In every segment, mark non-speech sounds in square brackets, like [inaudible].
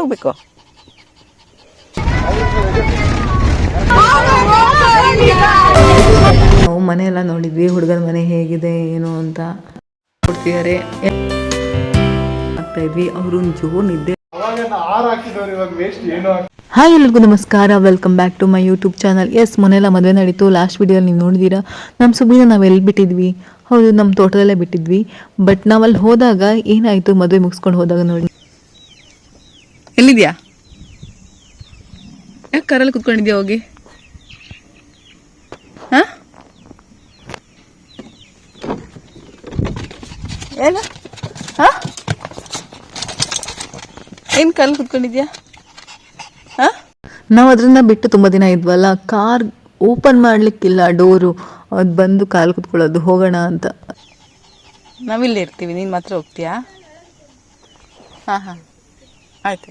ಎಲ್ಲೋಗ್ಬೇಕು ನಾವು ಮನೆ ಎಲ್ಲ ನೋಡಿದ್ವಿ ಹುಡುಗನ ಮನೆ ಹೇಗಿದೆ ಏನು ಅಂತ ಕೊಡ್ತಿದ್ದಾರೆ. ಆಗ್ತಾ ಇದ್ವಿ ಅವರು ಜೋರ್ ನಿದ್ದೆ. ಹಾಯ್ ಎಲ್ರಿಗೂ ನಮಸ್ಕಾರ. Welcome back to my YouTube channel S ಮೊನ್ನೆಲ್ಲ ಮದುವೆ ನಡೀತು. ಲಾಸ್ಟ್ ವಿಡಿಯೋ ನೀವು ನೋಡಿದ್ದೀರಾ ನಮ್ಮ ಸುಬಿನ ನಾವು ಎಲ್ಲಿ ಬಿಟ್ಟಿದ್ವಿ? ಹೌದು ನಮ್ಮ ತೋಟದಲ್ಲೇ ಬಿಟ್ಟಿದ್ವಿ. ಬಟ್ ನಾವಲ್ಲಿ ಅಲ್ಲಿ ಹೋದಾಗ ಏನಾಯಿತು ಮದುವೆ ಮುಗಿಸ್ಕೊಂಡು ಹೋದಾಗ ನೋಡಿ. ಎಲ್ಲಿದ್ಯಾ? ಯಾಕೆ ಕರಲ್ಲಿ ಕುತ್ಕೊಂಡಿದ್ಯಾ ಹೋಗಿ? ಹಾ? ಏನು? ಹಾ? ಏನು ಕಾರಲ್ಲಿ ಕುತ್ಕೊಂಡಿದ್ಯಾ? ಹಾ? ನಾವು ಅದರಿಂದ ಬಿಟ್ಟು ತುಂಬ ದಿನ ಇದ್ವಲ್ಲ ಕಾರ್ ಓಪನ್ ಮಾಡಲಿಕ್ಕಿಲ್ಲ ಡೋರು ಅದು ಬಂದು ಕಾಲು ಕುತ್ಕೊಳ್ಳೋದು ಹೋಗೋಣ ಅಂತ. ನಾವಿಲ್ಲೇ ಇರ್ತೀವಿ ನೀನು ಮಾತ್ರ ಹೋಗ್ತೀಯಾ? ಹಾಂ ಹಾಂ. ಆಯ್ತು.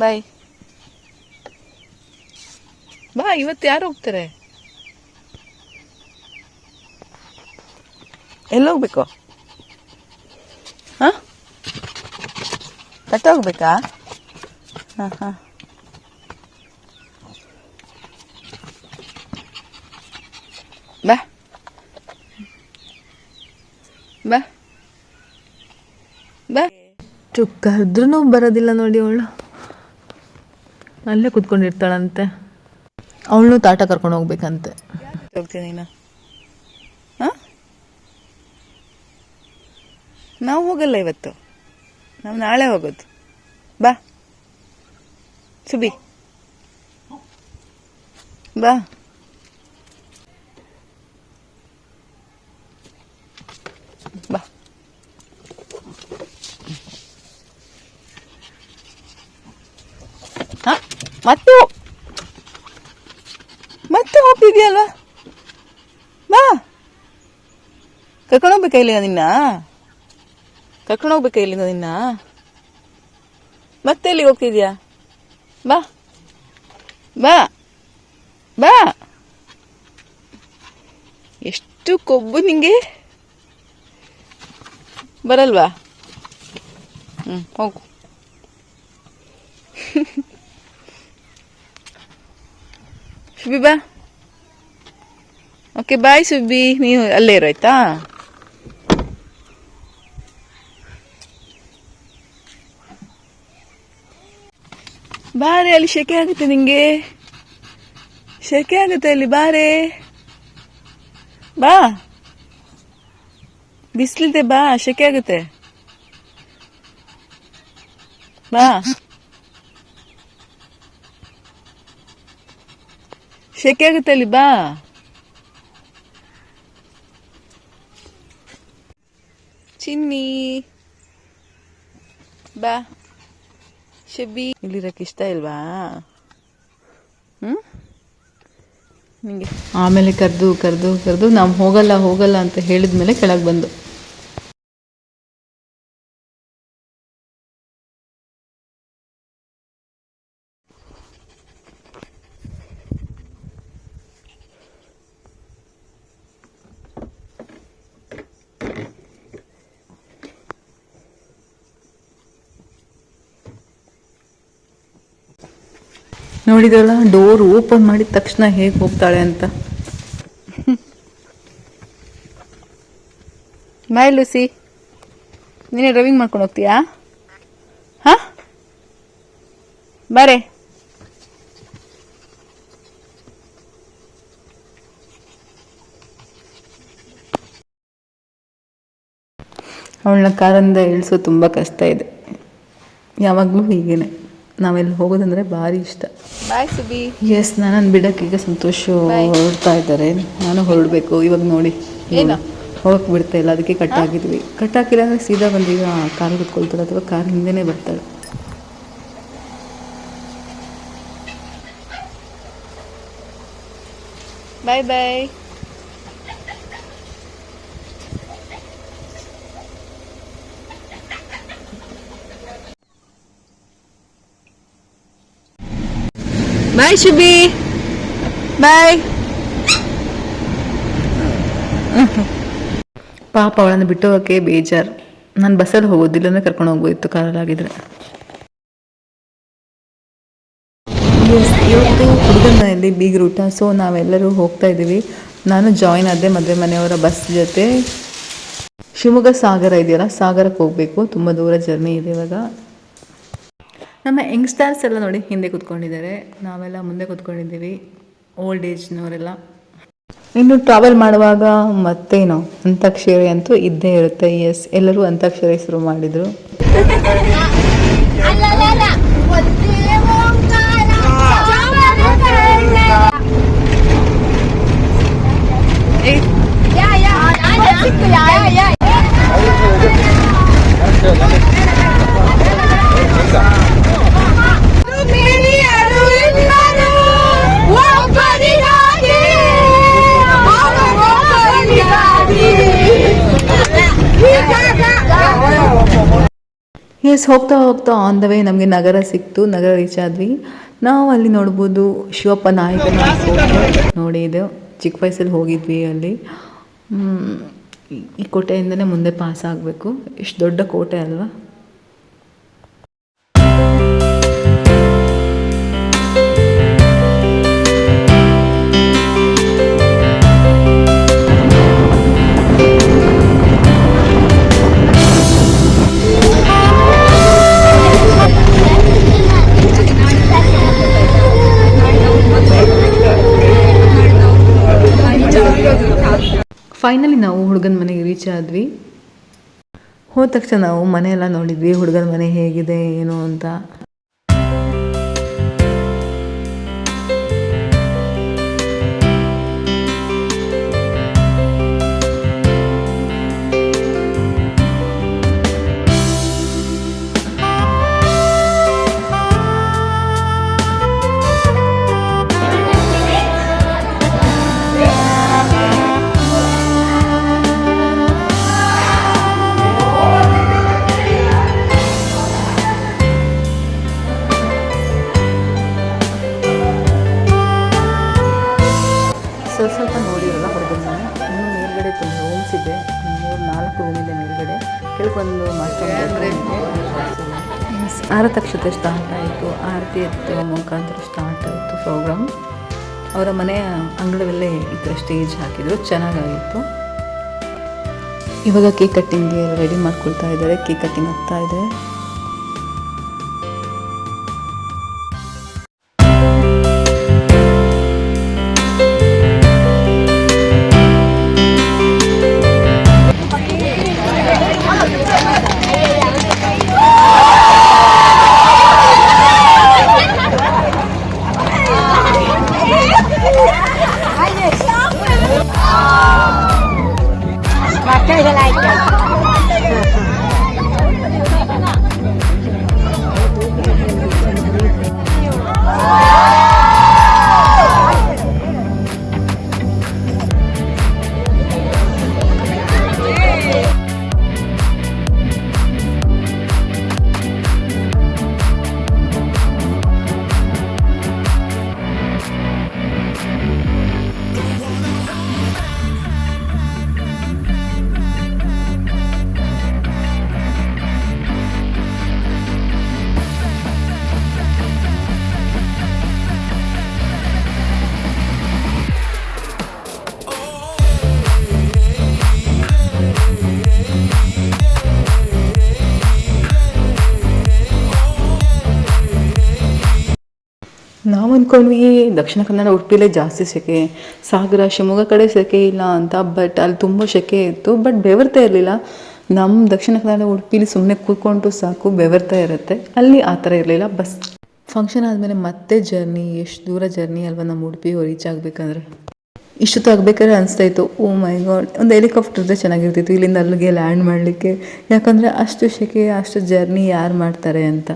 ಬಾಯ್ ಬಾ ಇವತ್ತು ಯಾರು ಹೋಗ್ತಾರೆ? ಎಲ್ಲೋಗ್ಬೇಕು? ಹಾಂ? ಕಟ್ಟ ಹೋಗ್ಬೇಕಾ ಹಾಂ ಹಾಂ. ಬಾ. ಬಾ. ಬಾ. ಚುಕ್ಕ ಇದ್ರೂ ಬರೋದಿಲ್ಲ ನೋಡಿ ಅವಳು. ಅಲ್ಲೇ ಕುತ್ಕೊಂಡಿರ್ತಾಳಂತೆ. ಅವಳನ್ನು ತಾಟ ಕರ್ಕೊಂಡು ಹೋಗ್ಬೇಕಂತೆ. ಹೋಗ್ತೀನಿ ನೀನು ಹಾಂ? ನಾವು ಹೋಗಲ್ಲ ಇವತ್ತು. ನಾವು ನಾಳೆ ಹೋಗೋದು. ಬಾ. ಸುಬಿ. ಬಾ ಬಾ ಹಾ ಮತ್ತೆ ಮತ್ತೆ ಹೋಗ್ತಿದ್ಯಲ್ವಾ ಬಾ. ಕರ್ಕೊಂಡು ಹೋಗ್ಬೇಕಾ ಇಲ್ಲಿಂದ ನಿನ್ನ. ಕರ್ಕೊಂಡು ಹೋಗ್ಬೇಕಾ ಇಲ್ಲಿಂದ ನಿನ್ನ. ಮತ್ತೆ ಎಲ್ಲಿಗೆ ಹೋಗ್ತಿದ್ಯಾ? ಬಾ. ಬಾ. ಬಾ. ಎಷ್ಟು ಕೊಬ್ಬು ನಿಂಗೆ? ಬರಲ್ವಾ? ಹ್ಞೂ ಹೋಗು. ಶುಭಿ ಬಾ ಓಕೆ ಬಾಯ್ ಸುಬ್ಬಿ. ನೀವು ಅಲ್ಲೇ ಇರು, ಆಯ್ತಾ? ಬಾರೆ, ಅಲ್ಲಿ ಶೆಕೆ ಆಗುತ್ತೆ ನಿಂಗೆ. ಶೆಕೆ ಆಗುತ್ತೆ ಅಲ್ಲಿ, ಬಾರೆ. ಬಾ. ಬಿಸಿಲಿದೆ, ಬಾ, ಶೆಕೆ ಆಗುತ್ತೆ. ಬಾ. ಶೆಕೆ ಆಗುತ್ತೆ ಅಲ್ಲಿ, ಬಾ. ಚಿನ್ನಿ. ಬಾ. ಶಬಿ ಇಲ್ಲಿರಕ್ಕೆ ಇಷ್ಟ ಇಲ್ವಾ? ಹ್ಮ್? ನಿಂಗೆ. ಆಮೇಲೆ ಕರೆದು ಕರೆದು ಕರೆದು. ನಾವು ಹೋಗಲ್ಲ ಹೋಗಲ್ಲ ಅಂತ ಹೇಳಿದ ಮೇಲೆ ಕೆಳಗೆ ಬಂದು. ನೋಡಿದಲ್ಲ ಡೋರ್ ಓಪನ್ ಮಾಡಿದ ತಕ್ಷಣ ಹೇಗೆ ಹೋಗ್ತಾಳೆ ಅಂತ. ಬಾಯ್ ಲೂಸಿ ನೀನೇ ಡ್ರೈವಿಂಗ್ ಮಾಡ್ಕೊಂಡು ಹೋಗ್ತೀಯಾ? ಹಾ? ಬಾರೆ. ಅವಳನ್ನ ಕಾರಿಂದ ಇಳಿಸೋ ತುಂಬ ಕಷ್ಟ ಇದೆ. ಯಾವಾಗಲೂ ಹೀಗೇನೆ. ನಾವೆಲ್ಲಿ ಹೋಗೋದಂದ್ರೆ ಭಾರಿ ಇಷ್ಟ. ಬಾಯ್ ಸುಬಿ. ಎಸ್ ನಾನು ಬಿಡಕ್ಕೆ ಈಗ ಸಂತೋಷ ಹೊರಡ್ತಾ ಇದ್ದಾರೆ. ನಾನು ಹೊರಡಬೇಕು ಇವಾಗ ನೋಡಿ. ಏನು? ಹೋಗಕ್ಕೆ ಬಿಡ್ತಾ ಇಲ್ಲ ಅದಕ್ಕೆ ಕಟ್ ಆಗಿದ್ವಿ ಕಟ್ ಹಾಕಿಲ್ಲ ಅಂದರೆ ಸೀದಾ ಬಂದೀಗ ಕಾರ್ ಕುತ್ಕೊಳ್ತಾಳೆ ಅಥವಾ ಕಾರ್ ಹಿಂದೆನೇ ಬರ್ತಾಳೆ. ಬಾಯ್ ಬಾಯ್ ಬಾಯ್ ಶುಭಿ ಬಾಯ್ ಪಾಪ ಅವಳನ್ನು ಬಿಟ್ಟು ಹೋಗೋಕ್ಕೆ ಬೇಜಾರು. ನಾನು ಬಸ್ಸಲ್ಲಿ ಹೋಗೋದಿಲ್ಲ ಅಂದರೆ ಕರ್ಕೊಂಡು ಹೋಗ್ಬೋದಿತ್ತು ಕಾರಲ್ಲಾಗಿದ್ರೆ ಇವತ್ತು ಹುಡುಗನ ಮನೆಯಲ್ಲಿ ಬಿಗ್ ರೂಟ ಸೊ ನಾವೆಲ್ಲರೂ ಹೋಗ್ತಾ ಇದ್ದೀವಿ. ನಾನು ಜಾಯಿನ್ ಆದೆ ಮದುವೆ ಮನೆಯವರ ಬಸ್ ಜೊತೆ. ಶಿವಮೊಗ್ಗ ಸಾಗರ ಇದೆಯಲ್ಲ, ಸಾಗರಕ್ಕೆ ಹೋಗಬೇಕು. ತುಂಬ ದೂರ ಜರ್ನಿ ಇದೆ ಇವಾಗ. ನಮ್ಮ ಯಂಗ್ಸ್ಟರ್ಸ್ ಎಲ್ಲ ನೋಡಿ ಹಿಂದೆ ಕೂತ್ಕೊಂಡಿದ್ದಾರೆ. ನಾವೆಲ್ಲ ಮುಂದೆ ಕೂತ್ಕೊಂಡಿದ್ದೀವಿ. ಓಲ್ಡ್ ಏಜ್ನವರೆಲ್ಲ ಇನ್ನು ಟ್ರಾವೆಲ್ ಮಾಡುವಾಗ ಮತ್ತೇನು ಅಂತಾಕ್ಷರಿ ಅಂತೂ ಇದ್ದೇ ಇರುತ್ತೆ. ಎಸ್ ಎಲ್ಲರೂ ಅಂತಾಕ್ಷರಿ ಶುರು ಮಾಡಿದರು. ಎಸ್ ಹೋಗ್ತಾ ಹೋಗ್ತಾ ಆನ್ ದ ವೇ ನಮಗೆ ನಗರ ಸಿಕ್ತು, ನಗರ ರೀಚ್ ಆದ್ವಿ. ನಾವು ಅಲ್ಲಿ ನೋಡ್ಬೋದು ಶಿವಪ್ಪ ನಾಯಕ ನೋಡಿ ಇದು, ಚಿಕ್ಕ ವಯಸ್ಸಲ್ಲಿ ಹೋಗಿದ್ವಿ ಅಲ್ಲಿ. ಈ ಕೋಟೆಯಿಂದನೇ ಮುಂದೆ ಪಾಸ್ ಆಗಬೇಕು. ಇಷ್ಟು ದೊಡ್ಡ ಕೋಟೆ ಅಲ್ವಾ? ಫೈನಲಿ ನಾವು ಹುಡುಗನ ಮನೆಗೆ ರೀಚ್ ಆದ್ವಿ. ಹೋದ ತಕ್ಷಣ ನಾವು ಮನೆಯೆಲ್ಲ ನೋಡಿದ್ವಿ, ಹುಡುಗನ ಮನೆ ಹೇಗಿದೆ, ಏನು ಅಂತ. ಮೇಲ್ಗಡೆ ತುಂಬ ರೂಮ್ಸ್ ಇದೆ. ಮೂರು ನಾಲ್ಕು ರೂಮ್ ಇದೆ ಮೇಲ್ಗಡೆ. ಕೆಳಗೊಂದು ಮಾಸ್ಟರ್ ಆರತಕ್ಷತೆ ಸ್ಟಾರ್ಟ್ ಆಯಿತು. ಆರತಿ ಎತ್ತು ಮುಖಾಂತರ ಸ್ಟಾರ್ಟ್ ಆಯಿತು ಪ್ರೋಗ್ರಾಮ್ ಅವರ ಮನೆಯ ಅಂಗಳದಲ್ಲೇ ಈ ಥರ ಸ್ಟೇಜ್ ಹಾಕಿದ್ರು. ಚೆನ್ನಾಗಾಗಿತ್ತು. ಇವಾಗ ಕೇಕ್ ಕಟ್ಟಿಂಗ್ಗೆ ರೆಡಿ ಮಾಡ್ಕೊಳ್ತಾ ಇದ್ದಾರೆ. ಕೇಕ್ ಕಟ್ಟಿಂಗ್ ಆಗ್ತಾ ಇದೆ. ನಾವು ಅಂದ್ಕೊಂಡ್ವಿ ದಕ್ಷಿಣ ಕನ್ನಡ ಉಡುಪಿಲೇ ಜಾಸ್ತಿ ಸೆಕೆ, ಸಾಗರ, ಶಿವಮೊಗ್ಗ ಕಡೆ ಸೆಕೆ ಇಲ್ಲ ಅಂತ ಬಟ್ ಅಲ್ಲಿ ತುಂಬ ಸೆಕೆ ಇತ್ತು ಬಟ್ ಬೆವರ್ತಾ ಇರಲಿಲ್ಲ. ನಮ್ಮ ದಕ್ಷಿಣ ಕನ್ನಡ ಉಡುಪಿಲಿ ಸುಮ್ಮನೆ ಕೂತ್ಕೊಂಡು ಸಾಕು, ಬೆವರ್ತಾ ಇರುತ್ತೆ. ಅಲ್ಲಿ ಆ ಥರ ಇರಲಿಲ್ಲ. ಬಸ್ ಫಂಕ್ಷನ್ ಆದಮೇಲೆ ಮತ್ತೆ ಜರ್ನಿ ಎಷ್ಟು ದೂರ ಜರ್ನಿ ಅಲ್ವಾ ನಮ್ಮ ಉಡುಪಿ ರೀಚ್ ಆಗಬೇಕಂದ್ರೆ. ಇಷ್ಟೊತ್ತು ಆಗಬೇಕಾದ್ರೆ ಅನಿಸ್ತಾ ಇತ್ತು, ಓ ಮೈ ಗಾಡ್, ಒಂದು ಹೆಲಿಕಾಪ್ಟರ್ ಇದ್ದರೆ ಚೆನ್ನಾಗಿರ್ತಿತ್ತು, ಇಲ್ಲಿಂದ ಅಲ್ಲಿಗೆ ಲ್ಯಾಂಡ್ ಮಾಡಲಿಕ್ಕೆ. ಯಾಕಂದರೆ ಅಷ್ಟು ಸೆಕೆ, ಅಷ್ಟು ಜರ್ನಿ ಯಾರು ಮಾಡ್ತಾರೆ ಅಂತ.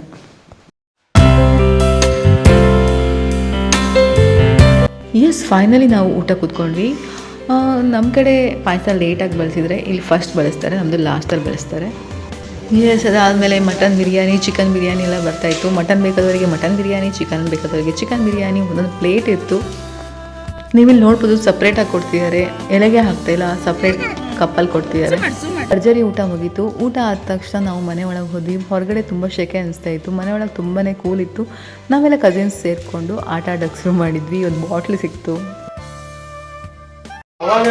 ಎಸ್ ಫೈನಲಿ ನಾವು ಊಟ ಕೂತ್ಕೊಂಡ್ವಿ. ನಮ್ಮ ಕಡೆ ಪಾಯಸ ಲೇಟಾಗಿ ಬಳಸಿದರೆ, ಇಲ್ಲಿ ಫಸ್ಟ್ ಬಳಸ್ತಾರೆ ನಮ್ಮದು ಲಾಸ್ಟಲ್ಲಿ ಬಳಸ್ತಾರೆ. ಎಸ್ ಅದಾದಮೇಲೆ ಮಟನ್ ಬಿರಿಯಾನಿ ಚಿಕನ್ ಬಿರಿಯಾನಿ ಎಲ್ಲ ಬರ್ತಾಯಿತ್ತು ಮಟನ್ ಬೇಕಾದವರಿಗೆ ಮಟನ್ ಬಿರಿಯಾನಿ ಚಿಕನ್ ಬೇಕಾದವರಿಗೆ ಚಿಕನ್ ಬಿರಿಯಾನಿ, ಒಂದೊಂದು ಪ್ಲೇಟ್ ಇತ್ತು. ನೀವಿಲ್ಲಿ ನೋಡ್ಬೋದು ಸಪ್ರೇಟಾಗಿ ಕೊಡ್ತಿದ್ದಾರೆ ಎಲೆಗೆ ಹಾಕ್ತಾಯಿಲ್ಲ ಸಪ್ರೇಟ್ ಕಪ್ಪಲ್ಲಿ ಕೊಡ್ತಿದ್ದಾರೆ. ಸರ್ಜರಿ ಊಟ ಮುಗೀತು. ಊಟ ಆದ ತಕ್ಷಣ ನಾವು ಮನೆ ಒಳಗೆ ಹೋದ್ವಿ. ಹೊರಗಡೆ ತುಂಬ ಶೆಕೆ ಅನಿಸ್ತಾ ಇತ್ತು. ಮನೆ ಒಳಗೆ ತುಂಬಾ ಕೂಲ್ ಇತ್ತು. ನಾವೆಲ್ಲ ಕಸಿನ್ಸ್ ಸೇರಿಕೊಂಡು ಆಟ ಆಡಕ್ಕೆ ಶುರು ಮಾಡಿದ್ವಿ. ಒಂದು ಬಾಟ್ಲು ಸಿಕ್ತು. ಅವಾಗ.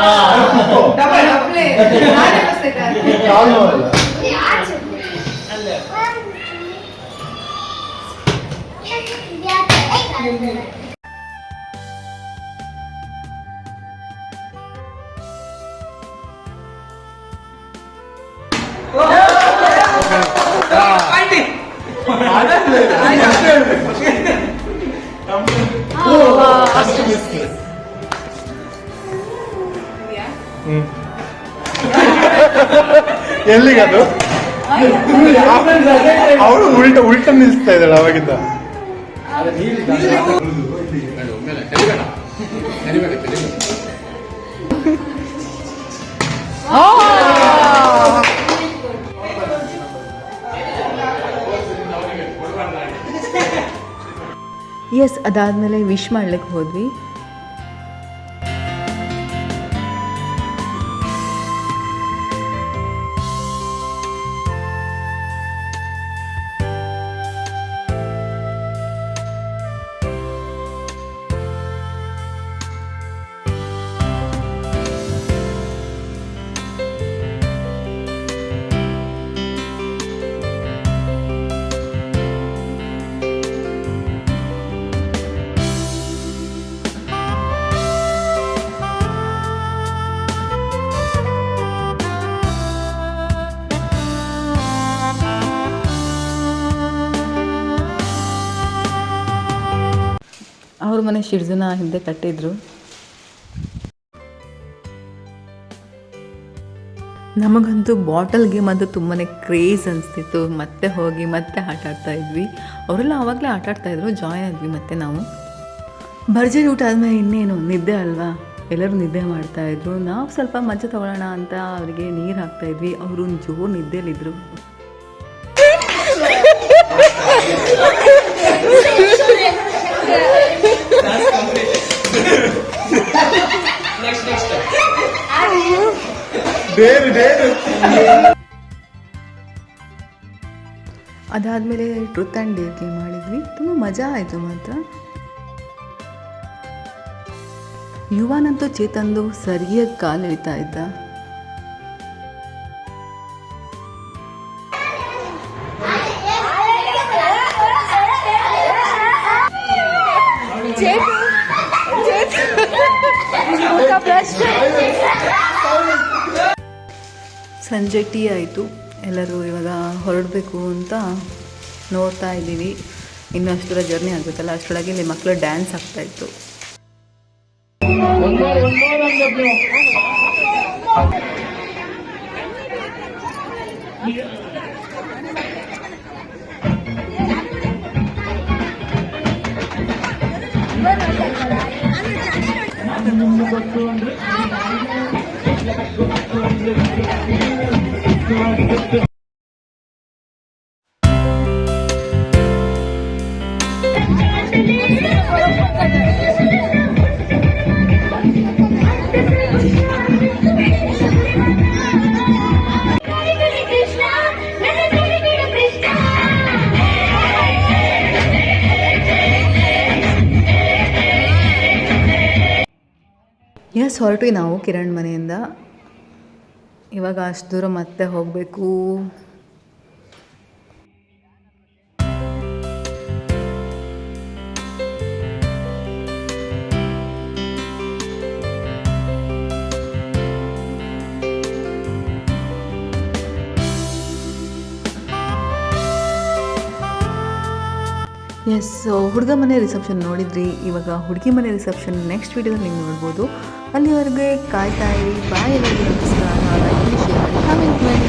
ಆರು ಹಾಕಿದವ್ರು ಇವಾಗ ವೇಸ್ಟ್ ಏನೂ ಆಗ್ತಾ ಎಲ್ಲಿಗದು ಅವಳು ಉಲ್ಟ ಉಲ್ಟ ನಿಲ್ಸ್ತಾ ಇದ್ದಾಳೆ ಅವಾಗಿದ್ದ ಎಸ್ ಅದಾದಮೇಲೆ ವಿಶ್ ಮಾಡ್ಲಿಕ್ಕೆ ಹೋದ್ವಿ. ಮನೆ ಶಿರ್ಜನ ಹಿಂದೆ ಕಟ್ಟಿದ್ರು. ನಮಗಂತೂ ಬಾಟಲ್ ಗೇಮ್ ಅಂತೂ ತುಂಬಾ ಕ್ರೇಜ್ ಅನಿಸ್ತಿತ್ತು. ಮತ್ತೆ ಹೋಗಿ ಮತ್ತೆ ಆಟ ಆಡ್ತಾ ಇದ್ವಿ. ಅವರೆಲ್ಲ ಆವಾಗಲೇ ಆಟ ಆಡ್ತಾ ಇದ್ರು ಜಾಯ್ನ್ ಆದ್ವಿ ಮತ್ತೆ ನಾವು. ಭರ್ಜರಿ ಊಟ ಆದಮೇಲೆ ಇನ್ನೇನು, ನಿದ್ದೆ ಅಲ್ವಾ? ಎಲ್ಲರೂ ನಿದ್ದೆ ಮಾಡ್ತಾ ಇದ್ರು. ನಾವು ಸ್ವಲ್ಪ ಮಜ್ಜೆ ತಗೊಳ್ಳೋಣ ಅಂತ ಅವರಿಗೆ ನೀರು ಹಾಕ್ತಾ ಇದ್ವಿ. ಅವರು ಜೋರು ನಿದ್ದೆಯಲ್ಲಿದ್ದರು [laughs] ಅದಾದಮೇಲೆ ಟ್ರುತ್ ಆ್ಯಂಡ್ ಡೇರ್ ಗೇಮ್ ಮಾಡಿದ್ವಿ ತುಂಬ ಮಜಾ ಆಯಿತು ಮಾತ್ರ. ಯುವನಂತೂ ಚೇತಂದು ಸರಿಯಾಗಿ ಕಾಲು ಇಳಿತಾ ಇದ್ದ. ಸಂಜೆ ಟೀ ಆಯಿತು. ಎಲ್ಲರೂ ಇವಾಗ ಹೊರಡಬೇಕು ಅಂತ ನೋಡ್ತಾ ಇದ್ದೀವಿ. ಇನ್ನೂ ಅಷ್ಟರ ಜರ್ನಿ ಆಗಬೇಕಲ್ಲ, ಅಷ್ಟರೊಳಗೆ ಇಲ್ಲಿ ಮಕ್ಕಳು ಡ್ಯಾನ್ಸ್ ಆಗ್ತಾ ಇತ್ತು. ಎಸ್ ಹೊರಟ್ವಿ ನಾವು ಕಿರಣ್ ಮನೆಯಿಂದ. ಇವಾಗ ಅಷ್ಟು ದೂರ ಮತ್ತೆ ಹೋಗಬೇಕು. ಎಸ್ ಹುಡುಗ ಮನೆ ರಿಸೆಪ್ಷನ್ ನೋಡಿದ್ರಿ. ಇವಾಗ ಹುಡುಗಿ ಮನೆ ರಿಸೆಪ್ಷನ್ ನೆಕ್ಸ್ಟ್ ವೀಡಿಯೋದಲ್ಲಿ ನೀವು ನೋಡ್ಬೋದು. ಅಲ್ಲಿವರೆಗೆ ಕಾಯ್ತಾ ಇರಿ. ಬಾಯ್ ಎಲ್ಲರಿಗೂ